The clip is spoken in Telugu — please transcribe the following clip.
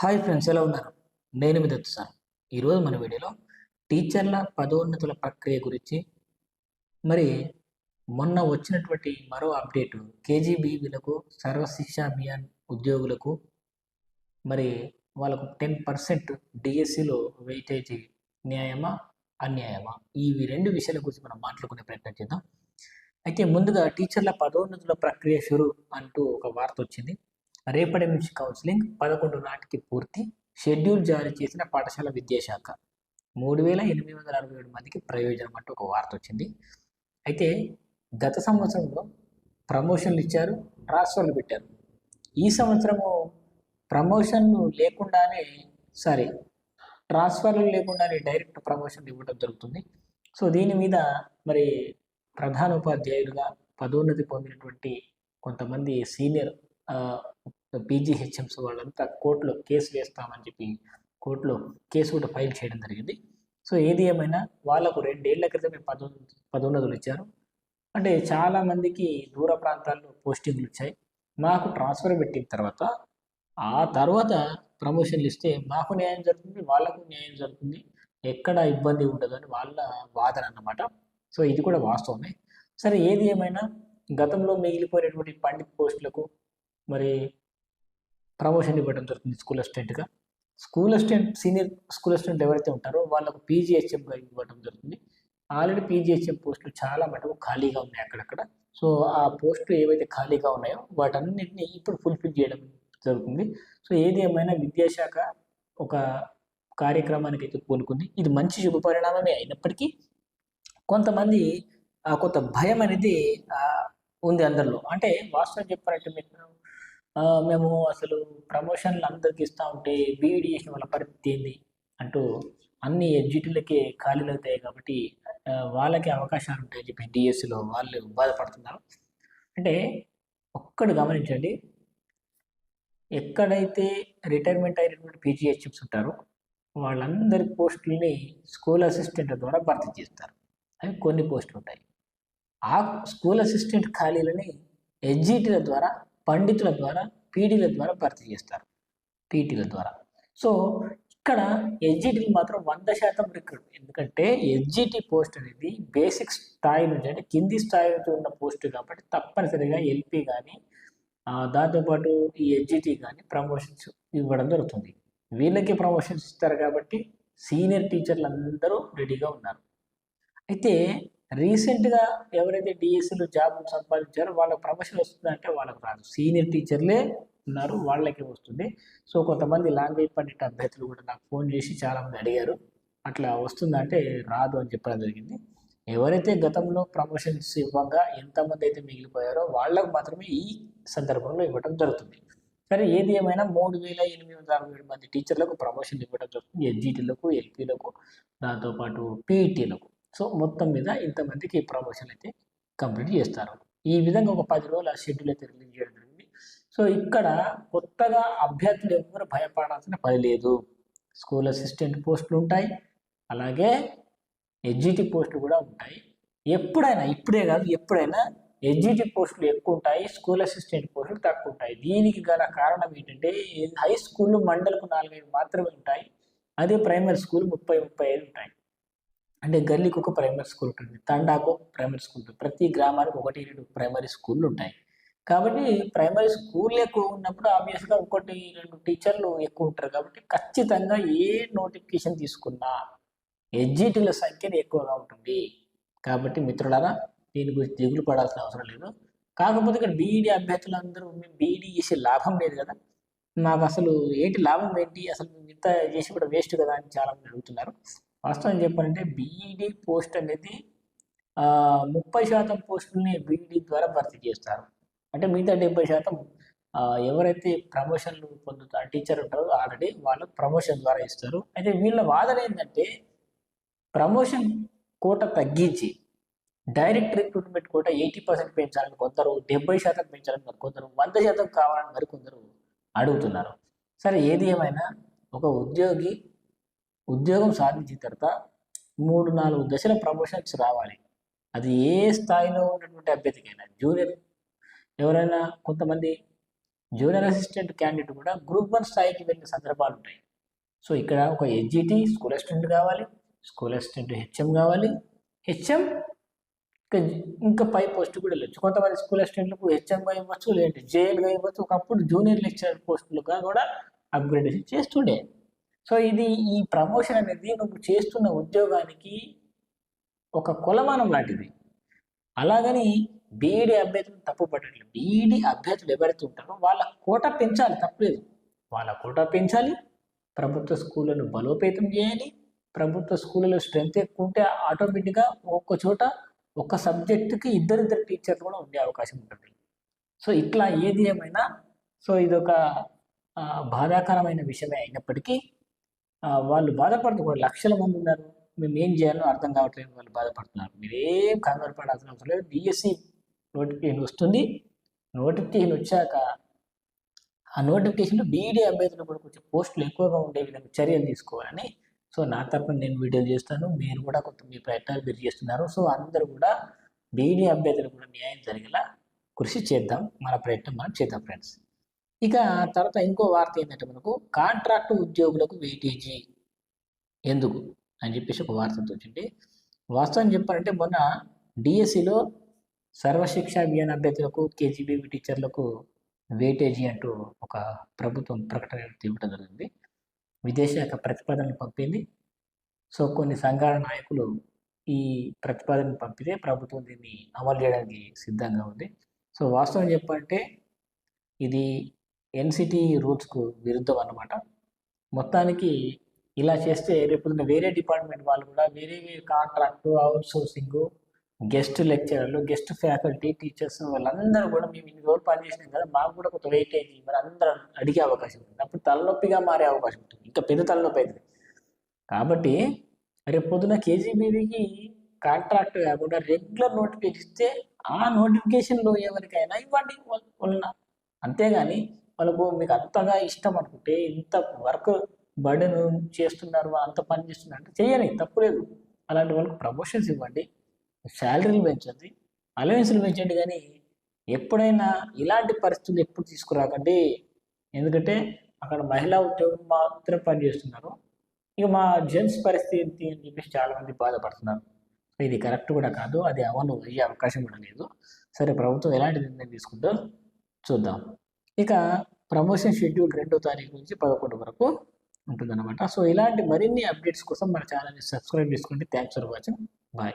హాయ్ ఫ్రెండ్స్ ఎలా ఉన్నారు? నేను మీ దత్తు సార్. ఈరోజు మన వీడియోలో టీచర్ల పదోన్నతుల ప్రక్రియ గురించి మరి మొన్న వచ్చినటువంటి మరో అప్డేట్ కేజీబీవీలకు సర్వశిక్ష అభియాన్ ఉద్యోగులకు మరి వాళ్ళకు టెన్ పర్సెంట్ డిఎస్సిలో వెయిటేజీ న్యాయమా అన్యాయమా? ఇవి రెండు విషయాల గురించి మనం మాట్లాడుకునే ప్రయత్నం చేద్దాం. అయితే ముందుగా టీచర్ల పదోన్నతుల ప్రక్రియ షురు అంటూ ఒక వార్త వచ్చింది. రేపటి నుంచి కౌన్సిలింగ్ పదకొండు నాటికి పూర్తి షెడ్యూల్ జారీ చేసిన పాఠశాల విద్యాశాఖ. మూడు వేల ఎనిమిది వందల అరవై ఏడు మందికి ప్రయోజనం అంటూ ఒక వార్త వచ్చింది. అయితే గత సంవత్సరంలో ప్రమోషన్లు ఇచ్చారు ట్రాన్స్ఫర్లు పెట్టారు. ఈ సంవత్సరము ప్రమోషన్లు లేకుండానే సారీ ట్రాన్స్ఫర్లు లేకుండానే డైరెక్ట్ ప్రమోషన్లు ఇవ్వడం జరుగుతుంది. సో దీని మీద మరి ప్రధాన ఉపాధ్యాయులుగా పదోన్నతి పొందినటువంటి కొంతమంది సీనియర్ పీజీహెచ్ఎంస్ వాళ్ళంతా కోర్టులో కేసు వేస్తామని చెప్పి కోర్టులో కేసు కూడా ఫైల్ చేయడం జరిగింది. సో ఏది ఏమైనా వాళ్ళకు రెండేళ్ళ క్రితమే పదో పదోన్నతులు ఇచ్చారు. అంటే చాలామందికి దూర ప్రాంతాల్లో పోస్టింగ్లు వచ్చాయి. మాకు ట్రాన్స్ఫర్ పెట్టిన తర్వాత ఆ తర్వాత ప్రమోషన్లు ఇస్తే మాకు న్యాయం జరుగుతుంది వాళ్ళకు న్యాయం జరుగుతుంది. ఎక్కడ ఇబ్బంది ఉండదు అని వాళ్ళ వాదన అన్నమాట. సో ఇది కూడా వాస్తవమే. సరే ఏది ఏమైనా గతంలో మిగిలిపోయినటువంటి పండిత్ పోస్టులకు మరి ప్రమోషన్ ఇవ్వడం జరుగుతుంది స్కూల్ అసిస్టెంట్గా. School assistant senior school assistant ఎవరైతే ఉంటారో వాళ్ళకు పీజీహెచ్ఎంగా ఇవ్వడం జరుగుతుంది. ఆల్రెడీ పీజీహెచ్ఎం పోస్టులు చాలా మటుకు ఖాళీగా ఉన్నాయి అక్కడక్కడ. సో ఆ పోస్టులు ఏవైతే ఖాళీగా ఉన్నాయో వాటన్నిటిని ఇప్పుడు ఫుల్ఫిల్ చేయడం జరుగుతుంది. సో ఏది ఏమైనా విద్యాశాఖ ఒక కార్యక్రమానికి అయితే పూనుకుంది. ఇది మంచి శుభ పరిణామమే అయినప్పటికీ కొంతమంది ఆ కొంత భయం అనేది ఉంది అందరిలో. అంటే వాస్తవం చెప్పారంటే మీరు మేము అసలు ప్రమోషన్లు అందరికి ఇస్తూ ఉంటే బీఈడి చేసిన వాళ్ళ పరిస్థితి ఏంది అంటూ అన్ని ఎడ్జిటీలకి ఖాళీలు అవుతాయి కాబట్టి వాళ్ళకి అవకాశాలు ఉంటాయని చెప్పి డిఎస్సిలో వాళ్ళు బాధపడుతున్నారు. అంటే ఒక్కడు గమనించండి ఎక్కడైతే రిటైర్మెంట్ అయినటువంటి పీజీహెచ్ఎంస్ ఉంటారో వాళ్ళందరి పోస్టుల్ని స్కూల్ అసిస్టెంట్ ద్వారా భర్తీ చేస్తారు. అవి కొన్ని పోస్టులు ఉంటాయి ఆ స్కూల్ అసిస్టెంట్ ఖాళీలని ఎడ్జిటీల ద్వారా పండితుల ద్వారా పీడీల ద్వారా భర్తీ చేస్తారు. పీటీల ద్వారా. సో ఇక్కడ ఎస్జిటీలు మాత్రం వంద శాతం రిక్రూట్. ఎందుకంటే ఎస్జిటి పోస్ట్ అనేది బేసిక్ స్థాయి నుంచి అంటే కింది స్థాయి నుంచి ఉన్న పోస్ట్ కాబట్టి తప్పనిసరిగా ఎల్పి కానీ దాంతోపాటు ఈ ఎస్జిటి కానీ ప్రమోషన్స్ ఇవ్వడం జరుగుతుంది. వీళ్ళకి ప్రమోషన్స్ ఇస్తారు కాబట్టి సీనియర్ టీచర్లు అందరూ రెడీగా ఉన్నారు. అయితే రీసెంట్గా ఎవరైతే డిఎస్సీలో జాబ్ సంపాదించారో వాళ్ళకి ప్రమోషన్ వస్తుందంటే వాళ్ళకి రాదు. సీనియర్ టీచర్లే ఉన్నారు వాళ్ళకే వస్తుంది. సో కొంతమంది లాంగ్వేజ్ పండిట్ అభ్యర్థులు కూడా నాకు ఫోన్ చేసి చాలామంది అడిగారు అట్లా వస్తుందంటే రాదు అని చెప్పడం జరిగింది. ఎవరైతే గతంలో ప్రమోషన్స్ ఇవ్వగా ఎంతమంది అయితే మిగిలిపోయారో వాళ్ళకు మాత్రమే ఈ సందర్భంలో ఇవ్వడం జరుగుతుంది. సరే ఏది ఏమైనా మూడు వేల ఎనిమిది వందల అరవై ఏడు మంది టీచర్లకు ప్రమోషన్ ఇవ్వడం జరుగుతుంది. ఎస్జిటీలకు ఎల్పీలకు దాంతోపాటు పీఈటీలకు సో మొత్తం మీద ఇంతమందికి ప్రమోషన్ అయితే కంప్లీట్ చేస్తారు. ఈ విధంగా ఒక పది రోజుల షెడ్యూల్ అయితే రిలీజ్ చేయడం జరిగింది. సో ఇక్కడ కొత్తగా అభ్యర్థులు ఎవరు భయపడాల్సిన పని లేదు. స్కూల్ అసిస్టెంట్ పోస్టులు ఉంటాయి. అలాగే ఎడ్జిటి పోస్టులు కూడా ఉంటాయి. ఎప్పుడైనా ఇప్పుడే కాదు ఎప్పుడైనా ఎడ్జిటి పోస్టులు ఎక్కువ ఉంటాయి స్కూల్ అసిస్టెంట్ పోస్టులు తక్కువ ఉంటాయి. దీనికి గల కారణం ఏంటంటే హై స్కూల్ మండలకు నాలుగైదు మాత్రమే ఉంటాయి. అదే ప్రైమరీ స్కూల్ ముప్పై ముప్పై ఐదు ఉంటాయి. అంటే గల్లీకి ఒక ప్రైమరీ స్కూల్ ఉంటుంది తండాకు ప్రైమరీ స్కూల్ ఉంటుంది. ప్రతి గ్రామానికి ఒకటి రెండు ప్రైమరీ స్కూళ్ళు ఉంటాయి. కాబట్టి ప్రైమరీ స్కూల్ ఎక్కువ ఉన్నప్పుడు ఆబ్వియస్గా ఒకటి రెండు టీచర్లు ఎక్కువ ఉంటారు. కాబట్టి ఖచ్చితంగా ఏ నోటిఫికేషన్ తీసుకున్నా ఎడ్జిటీల సంఖ్య ఎక్కువగా ఉంటుంది. కాబట్టి మిత్రులారా దీని గురించి దిగులు పడాల్సిన అవసరం లేదు. కాకపోతే ఇక్కడ బీఈడి అభ్యర్థులందరూ మేము బీఈడీ చేసే లాభం లేదు కదా. మాకు అసలు ఏంటి లాభం ఏంటి? అసలు ఇంత చేసి కూడా వేస్ట్ కదా అని చాలామంది అడుగుతున్నారు. వాస్తవం చెప్పాలంటే బీఈడి పోస్ట్ అనేది ముప్పై శాతం పోస్టుల్ని బీఈడి ద్వారా భర్తీ చేస్తారు. అంటే మిగతా డెబ్బై శాతం ఎవరైతే ప్రమోషన్లు పొందుతారు టీచర్ ఉంటారో ఆల్రెడీ వాళ్ళు ప్రమోషన్ ద్వారా ఇస్తారు. అయితే వీళ్ళ వాదన ఏంటంటే ప్రమోషన్ కోట తగ్గించి direct recruitment quota eighty percent పెంచాలని కొందరు డెబ్బై శాతం పెంచాలని కొందరు వంద శాతం కావాలని మరి కొందరు అడుగుతున్నారు. సరే ఏది ఏమైనా ఒక ఉద్యోగి ఉద్యోగం సాధించిన తర్వాత మూడు నాలుగు దశల ప్రమోషన్స్ రావాలి. అది ఏ స్థాయిలో ఉన్నటువంటి అభ్యర్థికైనా జూనియర్ ఎవరైనా కొంతమంది జూనియర్ అసిస్టెంట్ క్యాండిడేట్ కూడా గ్రూప్ వన్ స్థాయికి వెళ్ళిన సందర్భాలు ఉంటాయి. సో ఇక్కడ ఒక ఎస్జిటి స్కూల్ అసిస్టెంట్ కావాలి స్కూల్ అసిస్టెంట్ హెచ్ఎం కావాలి. హెచ్ఎం ఇంకా ఇంకా పై పోస్ట్ కూడా వెళ్ళచ్చు కొంతమంది స్కూల్ అసిస్టెంట్లకు హెచ్ఎంగా ఇవ్వచ్చు లేదంటే జేఎల్గా ఇవ్వచ్చు. ఒకప్పుడు జూనియర్ లెక్చరర్ పోస్టులుగా కూడా అప్గ్రేడేషన్ చేస్తుండే. సో ఇది ఈ ప్రమోషన్ అనేది నువ్వు చేస్తున్న ఉద్యోగానికి ఒక కొలమానం లాంటిది. అలాగని బీఈడి అభ్యర్థులు తప్పు పట్టట్లేదు బీఈడి అభ్యర్థులు ఎవరైతే ఉంటారో వాళ్ళ కోట పెంచాలి తప్పలేదు. వాళ్ళ కోట పెంచాలి. ప్రభుత్వ స్కూళ్ళను బలోపేతం చేయాలి. ప్రభుత్వ స్కూళ్ళలో స్ట్రెంత్ ఎక్కువ ఉంటే ఆటోమేటిక్గా ఒక్క చోట ఒక సబ్జెక్టుకి ఇద్దరిద్దరు టీచర్లు కూడా ఉండే అవకాశం ఉంటుంది. సో ఇట్లా ఏది ఏమైనా సో ఇదొక బాధాకరమైన విషయమే అయినప్పటికీ వాళ్ళు వాళ్ళు బాధపడుతున్నారు లక్షల మంది ఉన్నారు. మేము ఏం చేయాలో అర్థం కావట్లేదు. వాళ్ళు బాధపడుతున్నారు. మీరేం కంగారు పడాల్సిన అవసరం లేదు. డిఎస్సి నోటిఫికేషన్ వస్తుంది. నోటిఫికేషన్ వచ్చాక ఆ నోటిఫికేషన్లో బీఈడీ అభ్యర్థులు కూడా కొంచెం పోస్టులు ఎక్కువగా ఉండే విధంగా చర్యలు తీసుకోవాలని. సో నా తరపున నేను వీడియోలు చేస్తాను. మీరు కూడా కొంత మీ ప్రయత్నాలు మీరు చేస్తున్నారు. సో అందరూ కూడా బీఈడీ అభ్యర్థులు కూడా న్యాయం జరిగేలా కృషి చేద్దాం. మన ప్రయత్నం మనం చేద్దాం ఫ్రెండ్స్ ఇక తర్వాత ఇంకో వార్త ఏంటంటే మనకు కాంట్రాక్ట్ ఉద్యోగులకు వెయిటేజీ. ఎందుకు? అని చెప్పేసి ఒక వార్త వచ్చింది వాస్తవం చెప్పాలంటే మొన్న డిఎస్సిలో సర్వశిక్ష అభియాన్ అభ్యర్థులకు కేజీబీవీ టీచర్లకు వెయిటేజీ అంటూ ఒక ప్రభుత్వం ప్రకటన ఇవ్వడం జరిగింది. విదేశాఖ ప్రతిపాదనలు పంపింది. సో కొన్ని సంఘాల నాయకులు ఈ ప్రతిపాదనను పంపితే ప్రభుత్వం దీన్ని అమలు చేయడానికి సిద్ధంగా ఉంది. సో వాస్తవం చెప్పాలంటే ఇది ఎన్సిటీ రూల్స్కు విరుద్ధం అన్నమాట. మొత్తానికి ఇలా చేస్తే రేపు వేరే డిపార్ట్మెంట్ వాళ్ళు కూడా వేరే వేరే కాంట్రాక్ట్ అవుట్సోర్సింగ్ గెస్ట్ లెక్చరర్లు గెస్ట్ ఫ్యాకల్టీ టీచర్స్ వాళ్ళందరూ కూడా మేము ఇన్ని రోజులు పనిచేసినాం కదా మాకు కూడా కొంత వెయిటేజ్ మరి అందరూ అడిగే అవకాశం ఉంటుంది అప్పుడు తలనొప్పిగా మారే అవకాశం ఉంటుంది. ఇంకా పెద్ద తలనొప్పి అవుతుంది కాబట్టి రేపు పొద్దున కేజీబీవీకి కాంట్రాక్ట్ కాకుండా రెగ్యులర్ నోటిఫికేషన్ ఇస్తే ఆ నోటిఫికేషన్లో ఎవరికైనా ఇవ్వండి వాళ్ళ వలన అంతేగాని వాళ్ళకు మీకు అంతగా ఇష్టం అనుకుంటే ఇంత వర్క్ బర్డెన్ చేస్తున్నారు అంత పని చేస్తున్నారు అంటే చేయని తప్పులేదు అలాంటి వాళ్ళకు ప్రమోషన్స్ ఇవ్వండి శాలరీలు పెంచండి అలవెన్స్లు పెంచండి కానీ ఎప్పుడైనా ఇలాంటి పరిస్థితులు ఎప్పుడు తీసుకురాకండి. ఎందుకంటే అక్కడ మహిళా ఉద్యోగం మాత్రం పనిచేస్తున్నారు. ఇక మా జెంట్స్ పరిస్థితి ఏంటి అని చెప్పేసి చాలామంది బాధపడుతున్నారు. ఇది కరెక్ట్ కూడా కాదు అది అమలు అయ్యే అవకాశం కూడా లేదు. సరే ప్రభుత్వం ఎలాంటి నిర్ణయం తీసుకుందో చూద్దాం. ఇక ప్రమోషన్ షెడ్యూల్ రెండో తారీఖు నుంచి పదకొండు వరకు ఉంటుందన్నమాట. సో ఇలాంటి మరిన్ని అప్డేట్స్ కోసం మన ఛానల్ని సబ్స్క్రైబ్ చేసుకోండి. Thanks for watching bye